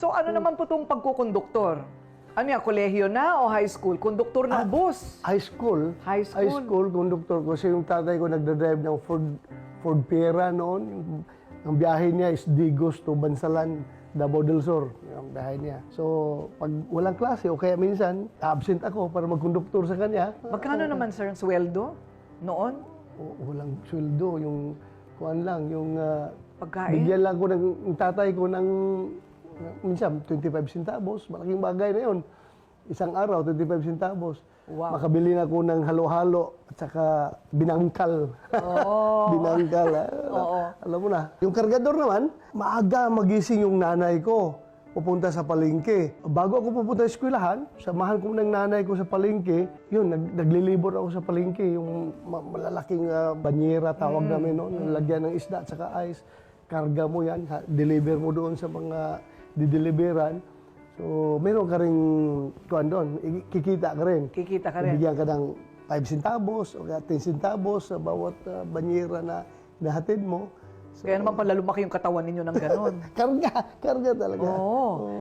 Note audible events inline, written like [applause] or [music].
So ano naman po itong pagkukonduktor? Ano yan, kolehiyo na o high school? Konduktor ng bus. High school. High school. High school, conductor. Kasi yung tatay ko nagdadrive ng Ford, Ford Fiera noon. Yung, ang biyahe niya is Digos to Bansalan, Davao del Sur. Yung biyahe niya. So, pag walang klase o kaya minsan, absent ako para magkonduktor sa kanya. Magkano naman sir ang sweldo noon? O, walang sweldo. Yung, kuan lang, yung... ah, Pagkain? Bigyan lang ko ng ng tatay ko ng minsan 25 centavos, malaking bagay na 'yon. Isang araw 25 centavos. Wow. Makabili na ako ng halo-halo at saka binangkal. Oo. [laughs] binangkal. ah. Oo. Alam mo na. Yung kargador naman, maaga magising yung nanay ko. Pupunta sa palengke. Bago ako pupunta sa eskwelahan, samahan ko ng nanay ko sa palengke, yun, nag, naglilibor ako sa palengke, yung ma- malalaking ah, banyera tawag namin noon, lagyan ng isda at saka ice. Karga mo yan, ha- deliver mo doon sa mga dideliveran. So, meron ka rin, kuhan doon, kikita ka rin. Kikita ka rin. Bigyan ka ng 5 centavos o kaya 10 centavos sa bawat ah, banyera na nahatid mo. Kaya naman pala lumaki yung katawan ninyo ng ganon. [laughs] Karga, karga talaga. Oo.